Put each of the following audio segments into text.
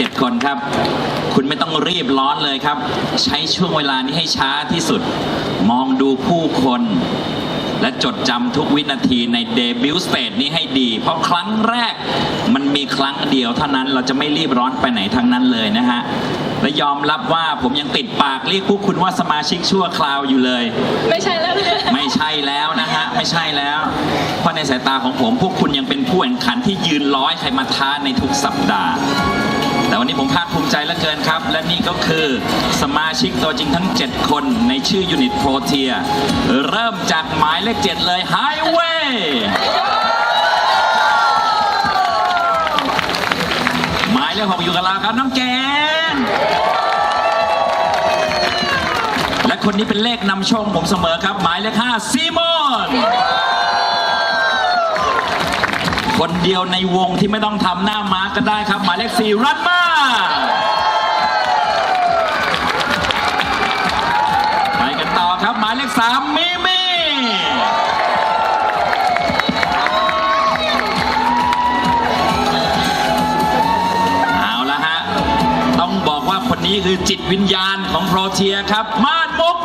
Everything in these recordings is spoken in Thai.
7 คนครับ คุณไม่ต้องรีบร้อนเลยครับ ใช้ช่วงเวลานี้ให้ช้าที่สุด มองดูผู้คน และจดจำทุกวินาทีในเดบิวต์สเตจนี้ให้ดี เพราะครั้งแรกมันมีครั้งเดียวเท่านั้นเราจะไม่รีบร้อนไปไหนทั้งนั้นเลยนะฮะและยอมรับว่าผมยังติดปากเรียกพวกคุณว่าสมาชิกชั่วคราวอยู่เลย ไม่ใช่แล้วนะไม่ใช่แล้วนะฮะ ไม่ใช่แล้ว เพราะในสายตาของผมพวกคุณยังเป็นผู้แข่งขันที่ยืนร้อยใครมาท้าในทุกสัปดาห์แต่วั นี้ผมภาคภูมิใจเหลือเกินครับ และนี่ก็คือสมาชิกตัวจริงทั้ง 7 คนในชื่อยูนิตโปรเทีย เริ่มจากหมายเลข 7 เลยไฮเวย์หมายเลข6อยู่กับเราครับน้องเกนและคนนี้เป็นเลขนำโชคผมเสมอครับ หมายเลขห้าซีมอนคนเดียวในวงที่ไม่ต้องทำหน้าม้าก็ได้ครับ หมายเลขสี่รันม ไปกันต่อครับหมายเลขสามมิมี่เอาละฮะ ต้องบอกว่าคนนี้คือจิตวิญญาณของโปรเทียครับ มาดมุก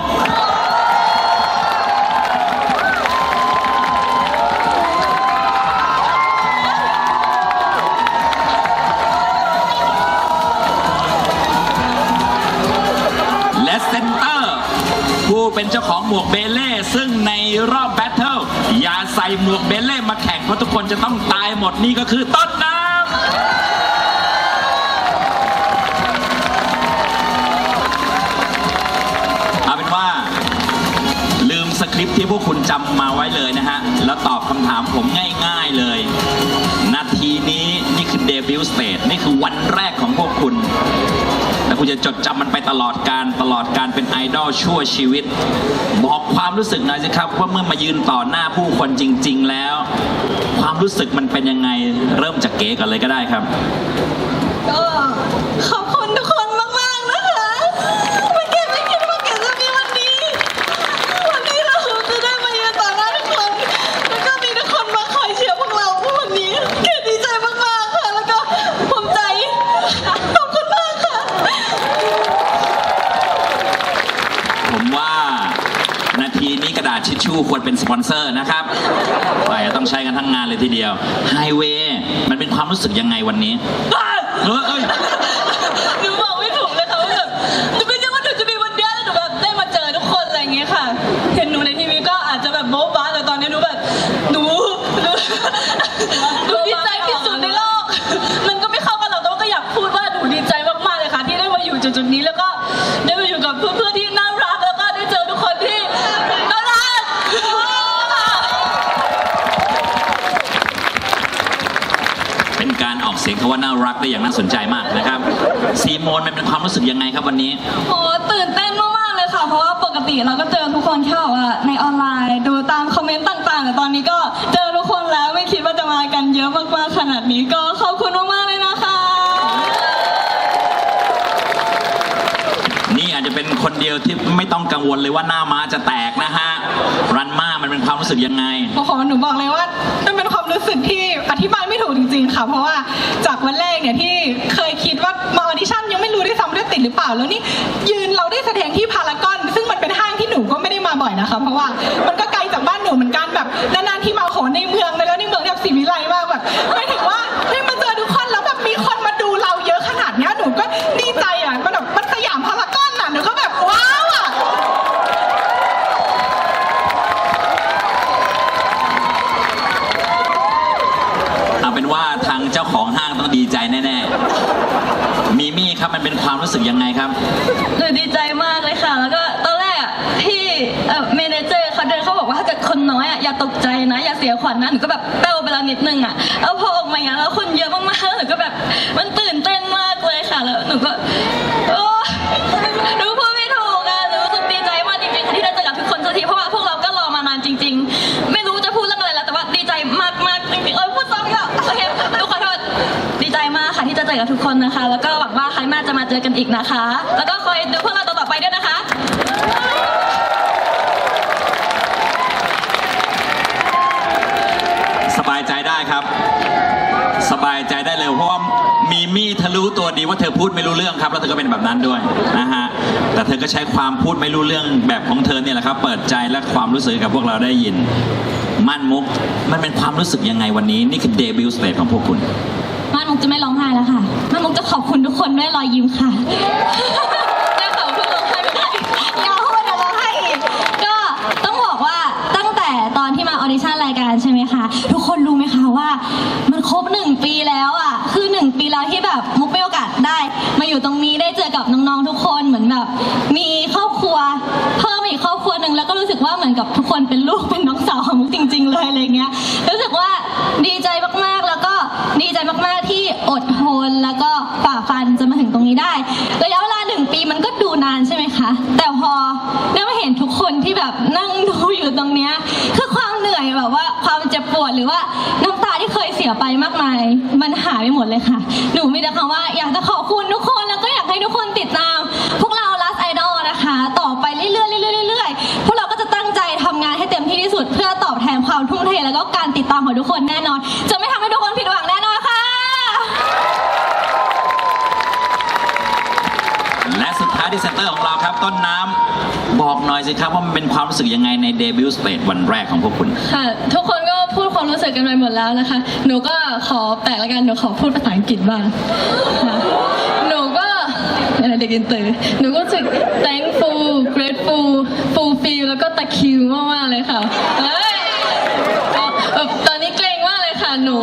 เป็นเจ้าของหมวกเบเล่ ซึ่งในรอบแบทเทิลอย่าใส่หมวกเบเล่มาแข่งเพราะทุกคนจะต้องตายหมดนี่ก็คือต้นน้ำเอาเป็นว่าลืมสคริปต์ที่พวกคุณจำมาไว้เลยนะฮะ แล้วตอบคำถามผมง่ายๆเลย นาทีนี้นี่คือเดบิวต์สเตจนี่คือวันแรกของพวกคุณ และคุณจะจดจำมันไปตลอดการตลอดการเป็นไอดอลชั่วชีวิต บอกความรู้สึกหน่อยสิครับ ว่าเมื่อมายืนต่อหน้าผู้คนจริง ๆ แล้ว ความรู้สึกมันเป็นยังไงเริ่มจากเก๋ก่อนเลยก็ได้ครับ ก็ขอบคุณทุกคนมากๆนะคะไม่คิดไม่คิดว่าเกิดจะมีวันนี้ วันนี้เราจะได้มายืนต่อหน้าทุกคน แล้วก็มีทุกคนมาคอยเชียร์พวกเราวันนี้เกดดีใจมากๆค่ะ แล้วก็ภูมิใจ ขอบคุณมากค่ะ ผมว่านาทีนี้กระดาษ ทูควรเป็นสปอนเซอร์นะครับอาจจะต้องใช้กันทั้งงานเลยทีเดียวไฮเวย์มันเป็นความรู้สึกยังไงวันนี้เอยเอ้ย หนูบอกไม่ถูกเลยค่ะว่าแบบหนูไม่คิดว่าหนูจะมีวันเนี้ยแล้วหนูแบบได้มาเจอทุกคนอะไรอย่างเงี้ยค่ะ เห็นหนูในทีวีก็อาจจะแบบโบ๊ะบ้าแต่ตอนนี้หนูแบบหนูหนูหนูดีใจที่สุดในโลก มันก็ไม่เข้ากันหรอกแต่ว่าก็อยากพูดว่าหนูดีใจมากๆเลยค่ะ ที่ได้มาอยู่จุดๆนี้แล้วก็ได้มาอยู่กับเพื่อนๆที่น่ารักแล้วก็ได้เจอทุกคนที่น่ารัก เป็นการ อกเสียงคำว่าน่ารักได้อย่างน่าสนใจมากนะครับซีโมนมันเป็นความรู้สึกยังไงครับวันนี้ โอ้ตื่นเต้นมากๆเลยค่ะ เพราะว่าปกติเราก็เจอทุกคนแค่แบบว่าในออนไลน์ ดูตามคอมเมนต์ต่างๆ แต่ตอนนี้ก็เจอทุกคนแล้วไม่คิดว่าจะมากันเยอะมากๆขนาดนี้ก็ขอบคุณมากๆเลยนะคะ นี่อาจจะ เป็นคนเดียวที่ไม่ต้องกังวลเลยว่าหน้าม้าจะแตกนะฮะ รันมามันเป็นความรู้สึกยังไง โอ้โหหนูบอกเลยว่ามันเป็นความรู้สึกที่อธิบายไม่ถูกจริง ๆ ค่ะ เพราะว่าจากวันแรกเนี่ยที่เคยคิดว่ามาออดิชั่นยังไม่รู้ด้วยซ้ำว่าติดหรือเปล่า แล้วนี่ยืนเราได้แสดงที่พารากอน ซึ่งมันเป็นห้างที่หนูก็ไม่ได้มาบ่อยนะคะ เพราะว่ามันก็ไกลจากบ้านหนูเหมือนกันแบบนานๆที่มาโหในเมืองไปแล้วในเมืองแบบศรีวิไลมากแบบไม่ถึงว่าได้มาเจอทุกคนแล้วแบบมีคนมาดูเราเยอะขนาดเนี้ยหนูก็ดีใจอะมันแบบมันสยามพารากอนอะหนูก็แบบว้าวอะ เอาเป็นว่าทา งเจ้าของห้างต้องดีใจแน่ๆ มีมี่ครับมันเป็นความรู้สึกยังไงครับ หนูดีใจมากเลยค่ะ แล้วก็ตอนแรกอะที่เอ่อเมเนเจอร์เขาเดินเขาบอกว่าถ้าเกิดคนน้อยอะอย่าตกใจนะ อย่าเสียขวัญนะหนูก็แบบเป้าไปแล้วนิดนึงอะแล้วพอออกมาอย่างนั้นแล้วคนเยอะมากๆหนูก็แบบมันตื่นเต้นมากเลยค่ะแล้วหนูก็ กับทุกคนนะคะ แล้วก็หวังว่าครั้งหน้าจะมาเจอกันอีกนะคะ แล้วก็คอยดูพวกเราต่อๆไปด้วยนะคะ สบายใจได้ครับ สบายใจได้เลยเพราะว่ามีมี่เธอรู้ตัวดีว่าเธอพูดไม่รู้เรื่องครับ แล้วเธอก็เป็นแบบนั้นด้วยนะฮะแต่เธอก็ใช้ความพูดไม่รู้เรื่องแบบของเธอเนี่ยแหละครับ เปิดใจและความรู้สึกกับพวกเราได้ยิน มั่นมุก มันเป็นความรู้สึกยังไงวันนี้ นี่คือเดบิวต์สเตจของพวกคุณ ม่มุกจะไม่ร้องไห้แล้วค่ะม่านมุกจะขอบคุณทุกคนด้วยรอยยิ้มค่ะขอบคุณร้องไห้ไม่ได้อย่าพูดเดี๋ยวร้องไห้อีกก็ต้องบอกว่าตั้งแต่ตอนที่มาออดิชั่นรายการใช่ไหมคะ ทุกคนรู้ไหมคะว่า มันครบหนึ่งปีแล้วอะ คือหนึ่งปีแล้วที่แบบมุกมีโอกาสได้ มาอยู่ตรงนี้ได้เจอกับน้องๆทุกคนเหมือนแบบ มีครอบครัวเพิ่มอีกครอบครัวหนึ่งแล้วก็รู้สึกว่าเหมือนกับทุกคนเป็นลูกเป็นน้องสาวของมุกจริง ๆ เลยอะไรเงี้ยรู้สึกว่าดีใจมากๆแล้วก็ดี ใจมากๆที่อดทนแล้วก็ฝ่าฟันจนมาถึงตรงนี้ได้ระยะเวลาหนึ่งปีมันก็ดูนานใช่ไหมคะ แต่พอได้มาเห็นทุกคนที่แบบนั่งดูอยู่ตรงเนี้ยคือความเหนื่อยแบบว่าความเจ็บปวดหรือว่าน้ำตาที่เคยเสียไปมากมาย มันหายไปหมดเลยค่ะ หนูมีแต่คำว่าอยากจะขอบคุณทุกคนแล้วก็อยากให้ทุกคนติดตาม พวกเรา Last Idol นะคะ ต่อไปเรื่อยๆเรื่อยๆเรื่อยๆพวกเราก็จะตั้งใจทำงานให้เต็มที่ที่สุด เพื่อตอบแทนความทุ่มเทแล้วก็การติดตามของทุกคนแน่นอนจะไม่ทำให้ทุกคนผิดหวังแน่นอนค่ะ และสุดท้ายที่เซนเตอร์ของเราครับ ต้นน้ำบอกหน่อยสิครับว่ามันเป็นความรู้สึกยังไงในเดบิวต์สเตจวันแรกของพวกคุณ ค่ะทุกคนก็พูดความรู้สึกกันไปหมดแล้วนะคะ หนูก็ขอแปลกล้วกัน หนูขอพูดภาษาอังกฤษบ้างค่ะหนูก็อะไรเด็กอินเตอร์หนูก็รู้สึก thankful grateful fulfill แล้วก็ตะคริวมากๆเลยค่ะเฮ้ยแบบตอนนี้เกรงมากเลยค่ะ หนู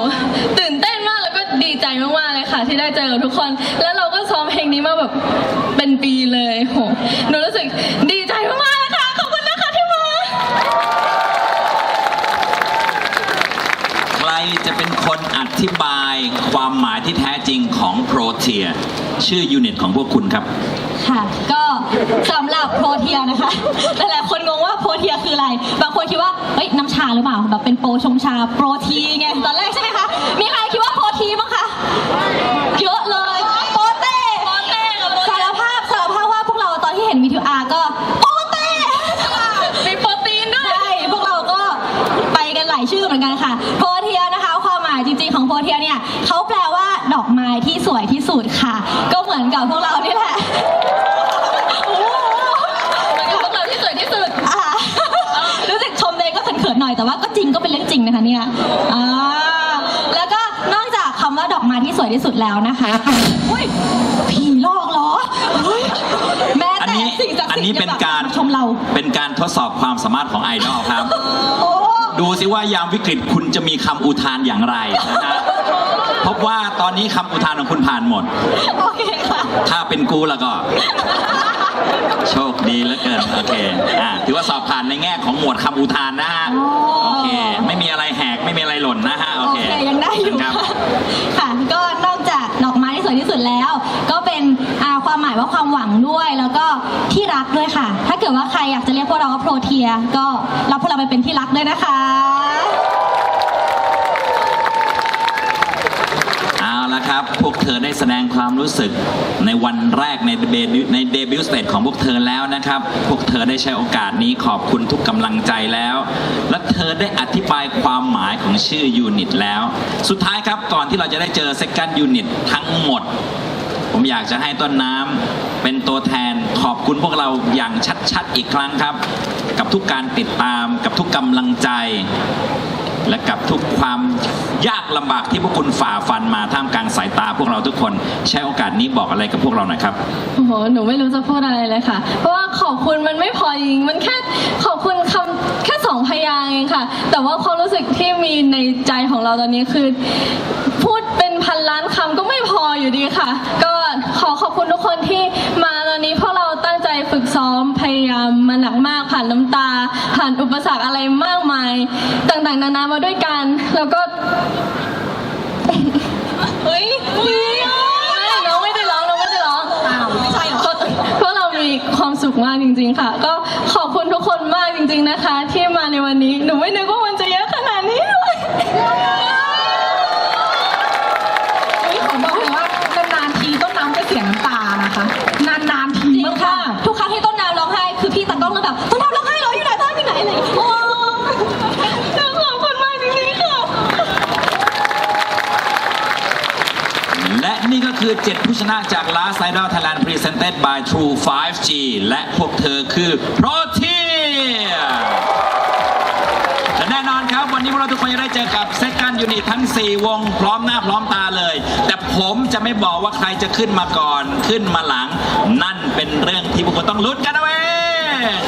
ตื่นเต้นมากแล้วก็ดีใจมากๆเลยค่ะ ที่ได้เจอกับทุกคน แล้วเรา ซ้อมเพลงนี้มาแบบเป็นปีเลยโหหนูรู้สึกดีใจมากๆเลยค่ะขอบคุณนะคะที่มา ใครจะเป็นคนอธิบายความหมายที่แท้จริงของโปรเทีย ชื่อยูนิตของพวกคุณครับ ค่ะ ก็สำหรับโปรเทียนะคะ หลายๆคนงงว่าโปรเทียคืออะไร บางคนคิดว่า เฮ้ยน้ำชาหรือเปล่า แบบเป็นโปรชงชา โปรทีไง ตอนแรกใช่ไหมคะ มีใคร ดอกไม้ที่สวยที่สุดค่ะ ก็เหมือนกับพวกเรานี่แหละเป็นพวกเราที่สวยที่สุดรู้สึกชมตัวเองก็เขินๆหน่อยแต่ว่าก็จริงก็เป็นเรื่องจริงนะคะเนี่ยอ่าแล้วก็นอกจากคำว่าดอกไม้ที่สวยที่สุดแล้วนะคะอุ้ยผีหลอกเหรอเฮ้ยแม้อันแต่นี้สิ่งศักดิ์อันสิทธิ์นี้เป็นการยังแบบมชมเรา เป็นการทดสอบความสามารถของไอดอลครับโอ้ดูสิว่ายามวิกฤตคุณจะมีคำอุทานอย่างไรนะฮะ พบว่าตอนนี้คำอุทานของคุณผ่านหมด โอเคค่ะ ถ้าเป็นกูแล้วก็ โชคดีเหลือเกินโอเคอ่าถือว่าสอบผ่านในแง่ของหมวดคำอุทานนะฮะอ๋อ โอเค ไม่มีอะไรแหกไม่มีอะไรหล่นนะฮะโอโอเคเคยังได้อยู่ครับ ค่ะค่ะก็นอกจากดอกไม้ที่สวยที่สุดแล้ว ก็เป็นอ่าความหมายว่าความหวังด้วย แล้วก็ที่รักด้วยค่ะ ถ้าเกิดว่าใครอยากจะเรียกพวกเราว่าโปรเทีย ก็รับพวกเราไปเป็นที่รักด้วยนะคะ เอาละครับ พวกเธอได้แสดงความรู้สึกในวันแรกในเดบิวต์ในเดบิวต์สเตจของพวกเธอแล้วนะครับ พวกเธอได้ใช้โอกาสนี้ขอบคุณทุกกำลังใจแล้ว และเธอได้อธิบายความหมายของชื่อยูนิตแล้ว สุดท้ายครับก่อนที่เราจะได้เจอ second unit ทั้งหมด ผมอยากจะให้ต้นน้ำเป็นตัวแทนขอบคุณพวกเราอย่างชัดๆอีกครั้งครับ กับทุกการติดตามกับทุกกำลังใจ และกับทุกความยากลำบากที่พวกคุณฝ่าฟันมาท่ามกลางสายตาพวกเราทุกคนใช้โอกาสนี้บอกอะไรกับพวกเราหน่อยครับโอ้โหหนูไม่รู้จะพูดอะไรเลยค่ะ เพราะว่าขอบคุณมันไม่พอจริงมันแค่ขอบคุณคำแค่สองพยางเองค่ะ แต่ว่าความรู้สึกที่มีในใจของเราตอนนี้คือ พูดเป็นพันล้านคำก็ไม่พออยู่ดีค่ะ ก็ขอขอบคุณทุกคนที่ มาก ผ่านน้ำตา ผ่านอุปสรรคอะไรมากมาย ต่างๆ นานามาด้วยกัน แล้วก็เฮ้ยน้องไม่ได้ร้องน้องไม่ได้ร้องไม่ใช่เหรอพราะเราะเรามีความสุขมากจริง ๆ ค่ะ ก็ขอบคุณทุกคนมากจริง ๆนะคะ ที่มาในวันนี้หนูไม่นึกว่ามันจะเยอะขนาดนี้เลย นี่ขอบอกเลยว่านานๆทีต้นน้ำจะเสียน้ำตานะคะ นานๆที จริง มา ค่ะ ก ทุกครั้งที่ต้นน้ำร้องไห้ คือพี่ตากล้องแล้วแบบต้นน้ำร้องไห้เหรออยู่ไหนต้นอยู่ไหนอะไรอย่างเงี้ยโอ้ขอบคุณมากจริงๆค่ะ และนี่ก็ คือ 7 ผู้ชนะจาก Last Idol Thailand Presented by True 5G และพวกเธอคือ Protein และแน่นอนครับ วันนี้พวกเราทุกคนจะได้เจอกับเซกันยูนิตทั้ง 4 วง พร้อมหน้าพร้อมตาเลย แต่ผมจะไม่บอกว่าใครจะขึ้นมาก่อนขึ้นมาหลัง นั่นเป็นเรื่องที่พวกคุณต้องลุ้นกันเอาเอง